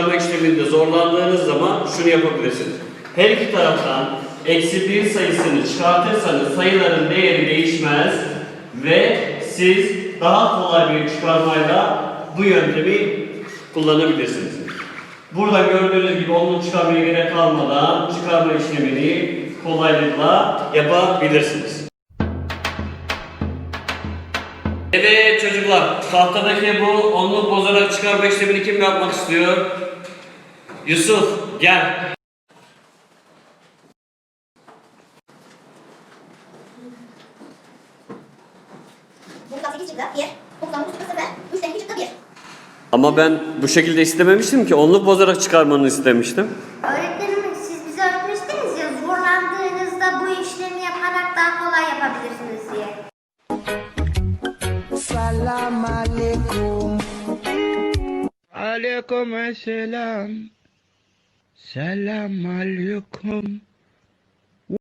çıkarma işleminde zorlandığınız zaman şunu yapabilirsiniz. Her iki taraftan eksi 1 sayısını çıkartırsanız sayıların değeri değişmez ve siz daha kolay bir çıkarmayla bu yöntemi kullanabilirsiniz. Burada gördüğünüz gibi onu çıkarmaya gerek kalmadan çıkarma işlemini kolaylıkla yapabilirsiniz. Evet çocuklar, tahtadaki bu onluk bozarak çıkarma işlemini kim yapmak istiyor? Yusuf, gel. Buradan 8 çıktı 1. 99 çıktı 0. 3 2 çıktı 1. Ama ben bu şekilde istememiştim ki, onluk bozarak çıkarmanı istemiştim. Öğretmenim siz bize öğretmiştiniz ya zorlandığınızda bu işlemi yaparak daha kolay yapabilirsiniz diye. Salam alaikum. Aleyküm selam. Selam aleyküm.